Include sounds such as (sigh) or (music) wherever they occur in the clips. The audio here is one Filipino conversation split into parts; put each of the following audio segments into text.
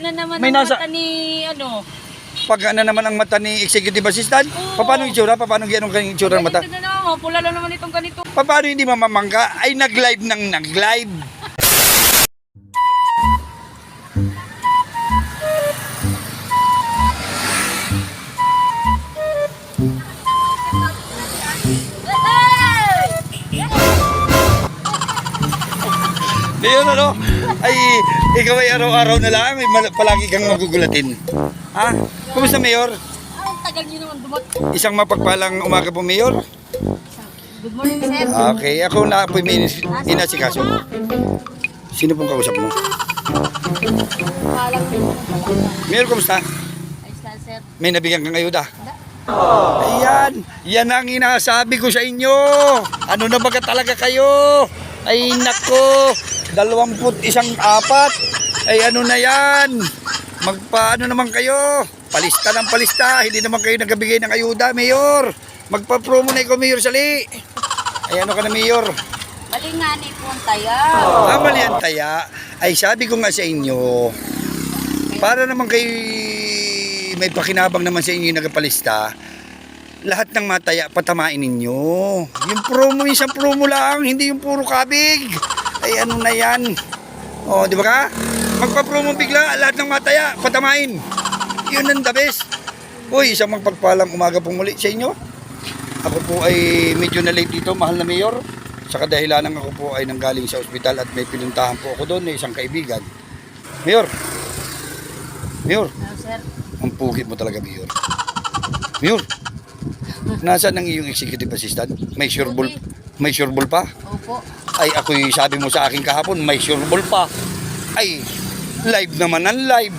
na naman May ang nasa- mata ni, ano, Pag ano naman ang mata ni executive assistant, Oo. paano yung itsura? Paano ganun kang itsura ng mata? ganito na naman, pula lang naman itong ganito. Paano hindi mamamangga? Ay nag-live nang nag-live. Ngayon ano, ay ikaw ay araw-araw na lang, may mal- palagi kang magugulatin. Ha? Kumusta Mayor? Ah, ang tagal niyo naman dumating. Isang mapagpalang umaga po Mayor. Good morning, sir. Okay, ako na po may inasikaso. Sino pong kausap mo? Palang. Mayor, kumusta? Ayos lang, sir. May nabigyan kang ayuda? Ayan, yan ang inasabi ko sa inyo. Ano na baga talaga kayo? Ay nako, dalawamput isang apat. Ay ano na yan? Magpaano naman kayo? Palista ng palista, hindi naman kayo nagabigay ng ayuda, Mayor. Magpa-promo na ikaw, Mayor Sali. Ay ano ka na, Mayor? Mali nga ni Puntaya. Ah, mali ang taya. Ay sabi ko nga sa inyo, para naman kay may pakinabang naman sa inyo yung nagapalista, lahat ng mataya patamain ninyo. Yung promo, isang promo lang, hindi yung puro kabig. Ay ano na yan. O, di ba ka? Magpa-promo bigla, lahat ng mataya, patamain. Yun ang the best. Uy, isang magpagpalang umaga pong muli sa inyo. Ako po ay medyo na late dito, mahal na mayor. Sa kadahilanan ako po ay nanggaling sa ospital at may pinuntahan po ako doon na isang kaibigan. Mayor, Mayor, Ano, sir? ang pugit mo talaga, Mayor. Mayor, nasaan ang iyong executive assistant? May sureball, may sureball pa? Opo. Ay, ako'y sabi mo sa akin kahapon, may sureball pa. Ay, live naman ang live.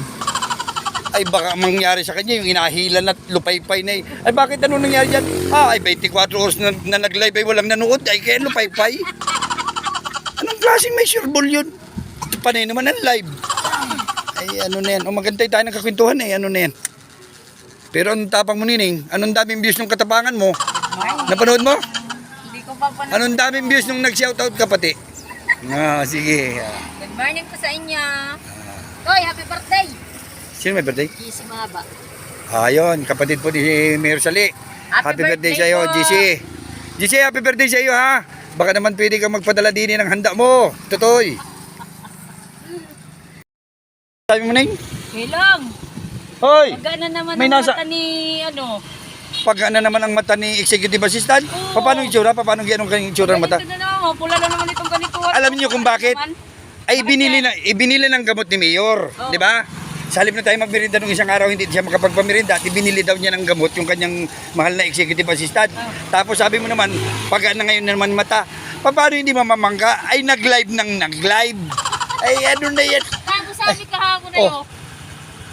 Ay, baka mangyari sa kanya yung inahilan at lupaypay na eh. Ay, bakit ano nangyari dyan? Ah, ay 24 oras na, na nag-live ay walang nanood. Ay, kaya lupaypay. Anong klaseng may sureball yun? Panay naman ang live. Ay, ano na yan. O, magantay tayo ng kakwentuhan eh. Ano na yan. Pero ang tapang mo nining, anong daming views ng katapangan mo? Napanood mo? Ko pa Anong daming views nung nag-shoutout ka pati? Ah, sige. Good morning po sa inyo. Toy, happy birthday. Sino may birthday? Kisi Mahaba. Ayun, kapatid po ni Mayor Sali. Happy birthday, sa iyo, po. GC. GC, happy birthday sa iyo ha. Baka naman pwede kang magpadala din ng handa mo. Tutoy. Sabi mo na yun? Hilang. Hoy! Magana naman May ang nasa- mata ni, ano. Pag ano naman ang mata ni executive assistant, Oo. paano itsura? Paano ganun kang itsura ng mata? Ganito na naman, pula lang naman itong ganito. Alam niyo kung bakit? Ay binili na ibinili ng gamot ni Mayor, Oo. di ba? Sa halip na tayo magmerinda nung isang araw hindi siya makapagpamirinda at ibinili daw niya ng gamot yung kanyang mahal na executive assistant. Tapos sabi mo naman, pag na ngayon naman mata, paano hindi mamamangga? Ay nag-live nang nag-live. Ay ano na yan? Tapos sabi kahapon na Oh. yun,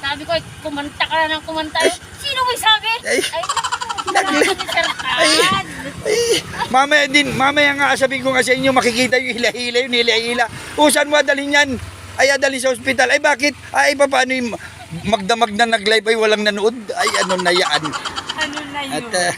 sabi ko, "Ay, kumanta ka na ng kumanta. Sino may sabi? Ay. Ay, (laughs) Nagli-. Ay. Ay, mamaya din, mamaya nga sabihin ko nga sa inyo, makikita yung hila-hila yun, hila-hila. O, saan mo dalhin yan? Ay, adalhin sa ospital. Ay, bakit? Ay, paano yung magdamag na nag-live ay walang nanood? Ay, ano na yan? Ano na yun? At, uh,